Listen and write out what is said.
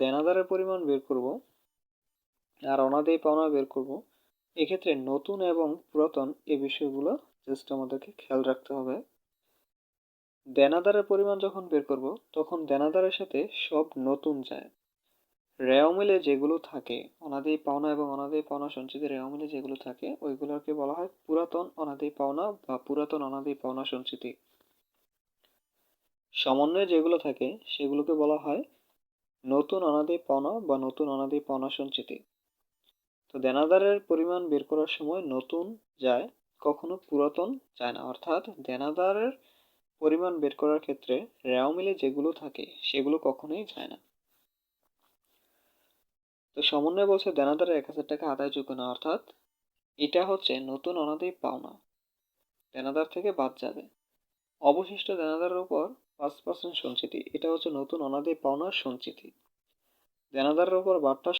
দেনাদারের পরিমাণ বের করব আর অনাদায়ী পাওনা বের করব। এক্ষেত্রে নতুন এবং পুরাতন এই বিষয়গুলো জাস্ট আমাদেরকে খেয়াল রাখতে হবে। দেনাদারের পরিমাণ যখন বের করব, তখন দেনাদারের সাথে সব নতুন যায়। রেও মিলে যেগুলো থাকে, অনাদায়ী পাওনা এবং অনাদায়ী পাওনা সঞ্চিতি রেও মিলে যেগুলো থাকে, ওইগুলোকে বলা হয় পুরাতন অনাদায়ী পাওনা বা পুরাতন অনাদায়ী পাওনা সঞ্চিতি। সমন্বয়ে যেগুলো থাকে, সেগুলোকে বলা হয় নতুন অনাদায়ী পাওনা বা নতুন অনাদায়ী পাওনা সঞ্চিতি। তো দেনাদারের পরিমাণ বের করার সময় নতুন যায়, কখনো পুরাতন যায় না। অর্থাৎ দেনাদারের পরিমাণ বের করার ক্ষেত্রে রেও মিলে যেগুলো থাকে, সেগুলো কখনোই যায় না। তো সমন্বয় বলছে দেনাদারের এক হাজার টাকা আদায়যোগ্য না, অর্থাৎ এটা হচ্ছে নতুন অনাদায়ী পাওনা দেনাদার থেকে বাদ যাবে। অবশিষ্ট দেনাদারের উপর পাঁচ পার্সেন্ট সঞ্চিতি, এটা হচ্ছে নতুন অনাদায়ী পাওনার সঞ্চিতি। দেনাদারের উপর বাট্টা